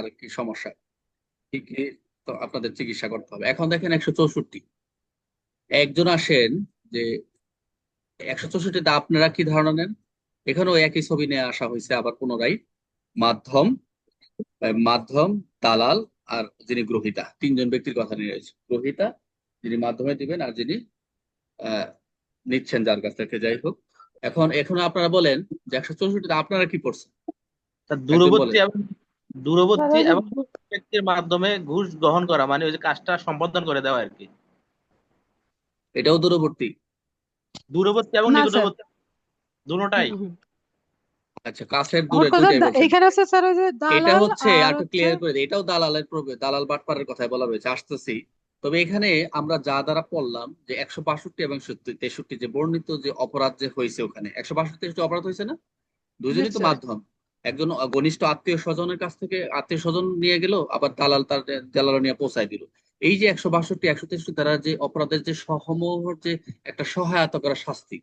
কার কি সমস্যা? কি কি? তো আপনাদের চিকিৎসা করতে হবে। এখন দেখেন একশো চৌষট্টি। একজন আসেন যে একশো চৌষট্টিতে আপনারা কি ধারণা নেন? এখানেও একই ছবি নিয়ে আসা হয়েছে আবার পুনরায়। মাধ্যম মাধ্যম দালাল আর যিনি গ্রহিতা তিনজন ব্যক্তির কথা নিয়ে রয়েছে। গ্রহিতা যিনি মাধ্যমে দিবেন আর যিনি আহ নিচ্ছেন যার কাছ থেকে যাই হোক। এখন এখন আপনারা বলেন যে একশো চৌষট্টিতে আপনারা কি করছেন দূরবর্তী এবং দূরবর্তী এবং ব্যক্তির মাধ্যমে ঘুষ গ্রহণ করা মানে ওই যে কাজটা সম্পাদন করে দেওয়া আর কি এটাও দূরবর্তী দূরবর্তী এবং না, স্যার। নিকটবর্তী দুটোটাই। আচ্ছা কাছের আমার দূরে কথা দুইটাই দা- এখানে আছে স্যার ওই যে এটা দালাল হচ্ছে আর একটু হচ্ছে ক্লিয়ার করে দিই এটাও দালালের প্রবে দালাল বাটপারের কথাই বলা রয়েছে আসতেছি। তবে এখানে আমরা যা দ্বারা পড়লাম যে একশো বাষট্টি এবং তেষট্টি যে বর্ণিত যে অপরাধ যে হয়েছে ওখানে একশো বাষট্টি তেষট্টি অপরাধ হয়েছে না? দুজনই তো স্যার। মাধ্যম। একজন ঘনিষ্ঠ আত্মীয় স্বজনের কাছ থেকে আত্মীয় স্বজন নিয়ে গেল, আবার দালাল তার দালাল নিয়ে পৌঁছায় দিল। এই যে একশো বাষট্টি, একশো তেষট্টি তারা যে অপরাধের যে সহমোহ যে একটা সহায়তা করা শাস্তি,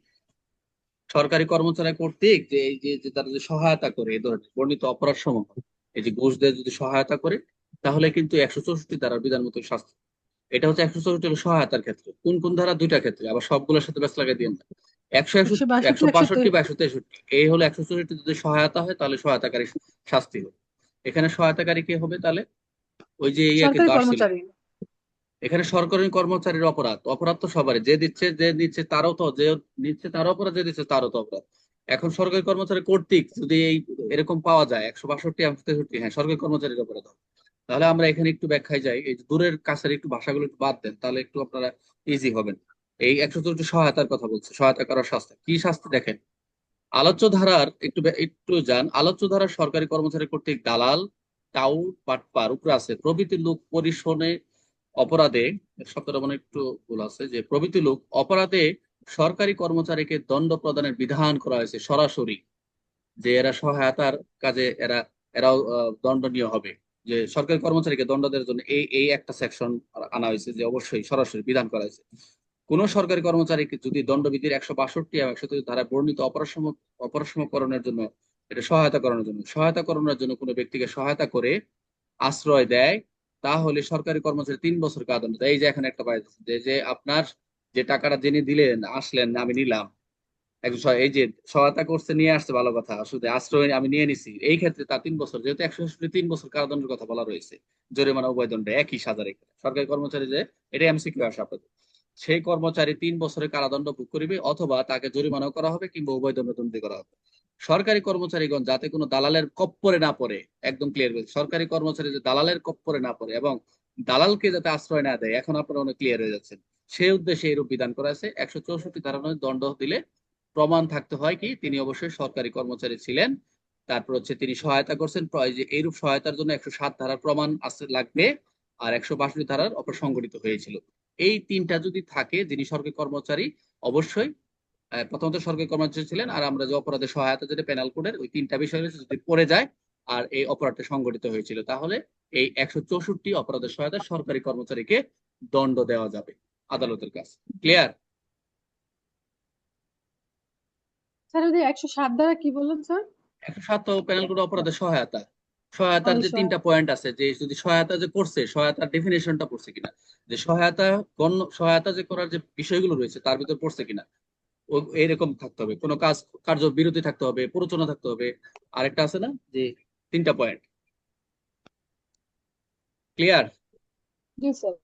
সরকারি কর্মচারী কর্তৃক যে এই যে তারা যে সহায়তা করে, এই ধরনের বর্ণিত অপরাধ সমূহ, এই যে ঘুষ দিয়ে যদি সহায়তা করে, তাহলে কিন্তু একশো চৌষট্টি ধারার বিধান মতো শাস্তি। এটা হচ্ছে একশো চৌষট্টি সহায়তার ক্ষেত্রে। কোন কোন ধারা দুইটা ক্ষেত্রে। আবার সবগুলোর সাথে ব্যাস লাগাই দিয়ে একশো একশো একশো বাষট্টি বা একশো তেষট্টি। এই হলো একশো চৌষট্টি যদি সহায়তা হয় তাহলে সহায়তাকারী শাস্তি হবে। এখানে সহায়তাকারী কে হবে তাহলে? ওই যে ইয়ে এখানে সরকারি কর্মচারীর অপরাধ। অপরাধ তো সবারই। যে দিচ্ছে যে দিচ্ছে তারও তো যে নিচ্ছে তারও অপরাধ যে দিচ্ছে তারও তো অপরাধ। এখন সরকারি কর্মচারী কর্তৃক যদি এই এরকম পাওয়া যায় একশো বাষট্টি একশো তেষট্টি হ্যাঁ সরকারি কর্মচারীর অপরাধ তাহলে আমরা এখানে একটু ব্যাখ্যায় যাই। এই দূরের কাছের একটু ভাষাগুলো একটু বাদ দেন তাহলে একটু আপনারা ইজি হবেন। এই একশো চৌষট্টি সহায়তার কথা বলছে, সহায়তা করার শাস্তি। কি শাস্তি দেখেন? আলোচ্য ধারার একটু একটু যান। আলোচ্য ধারার সরকারি কর্মচারী কর্তৃক দালাল টাউট পাটপার উপরে আছে। প্রভৃতি লোক পরিশোনে অপরাধে শব্দটা মনে একটু ভুল আছে, যে প্রভৃতি লোক অপরাধে সরকারি কর্মচারীকে দণ্ড প্রদানের বিধান করা হয়েছে সরাসরি, যে এরা সহায়তার কাজে এরা, এরাও দণ্ডনীয় হবে। যে সরকারি কর্মচারীকে দণ্ড দেওয়ার জন্য এই এই একটা সেকশন আনা হয়েছে যে অবশ্যই সরাসরি বিধান করা হয়েছে। কোন সরকারি কর্মচারীকে যদি দণ্ডবিধির একশো বাষট্টি এবং একশো ধারায় বর্ণিত অপরাধ অপরাধকরণের জন্য, এটা সহায়তা করানোর জন্য, সহায়তা করানোর জন্য কোনো ব্যক্তিকে সহায়তা করে আশ্রয় দেয়, তাহলে সরকারি কর্মচারী তিন বছর কারাদণ্ড দেয়। এই যে এখানে একটা পাই যে যে আপনার যে টাকাটা যিনি দিলেন, আসলেন, আমি নিলাম। একজন এই যে সহায়তা করছে, নিয়ে আসছে, ভালো কথা। শুধু আশ্রয় আমি নিয়ে নিছি। এই ক্ষেত্রে তার তিন বছর, যেহেতু একশো তিন বছর কারাদণ্ডের কথা বলা রয়েছে, জরিমানা উভয় দণ্ডে একই এখানে সরকারি কর্মচারী যে এটাই এমসিকিউ আসে আপনাদের। সেই কর্মচারী তিন বছরের কারাদণ্ড ভোগ করিবে অথবা তাকে জরিমানাও করা হবে কিংবা উভয় দণ্ড দণ্ডি করা হবে। সরকারি কর্মচারীগণ যাতে কোনো দালালের কপ্পরে না পড়ে, একদম ক্লিয়ার বলছি। সরকারি কর্মচারী যে দালালের কপ্পরে না পড়ে এবং দালালকে যাতে আশ্রয় না দেয়, এখন আপনারা অনেক ক্লিয়ার হয়ে যাচ্ছেন। সেই উদ্দেশ্যে এরূপ বিধান করা আছে। একশো চৌষট্টি ধারানোর দণ্ড দিলে প্রমাণ থাকতে হয় কি, তিনি অবশ্যই সরকারি কর্মচারী ছিলেন। তারপর হচ্ছে তিনি সহায়তা করছেন। যে এইরূপ সহায়তার জন্য একশো সাত ধারার প্রমাণ লাগবে, আর একশো বাষট্টি ধারার অপর সংগঠিত হয়েছিল। এই তিনটা যদি থাকে যিনি সরকারি কর্মচারী অবশ্যই প্রথমত সরকারি কর্মচারী ছিলেন আর আমরা যে অপরাধের সহায়তা যেটা পেনাল কোডের ওই তিনটা বিষয় রয়েছে যদি পড়ে যায় আর এই অপরাধটা সংগঠিত হয়েছিল তাহলে এই একশো চৌষট্টি অপরাধের সহায়তা সরকারি কর্মচারীকে দণ্ড দেওয়া যাবে আদালতের কাছে। ক্লিয়ার স্যার ওই একশো সাত দ্বারা কি বললেন স্যার? একশো সাত পেনাল কোড অপরাধের সহায়তা। সহায়তার যে তিনটা পয়েন্ট আছে যে যদি সহায়তা যে করছে সহায়তার ডেফিনেশনটা পড়ছে কিনা যে সহায়তা গণ্য সহায়তা যে করার যে বিষয়গুলো রয়েছে তার ভিতর পড়ছে কিনা এরকম থাকতে হবে। কোনো কাজ কার্য বিরতি থাকতে হবে প্ররোচনা থাকতে হবে। আরেকটা আছে না যে তিনটা পয়েন্ট ক্লিয়ার জি স্যার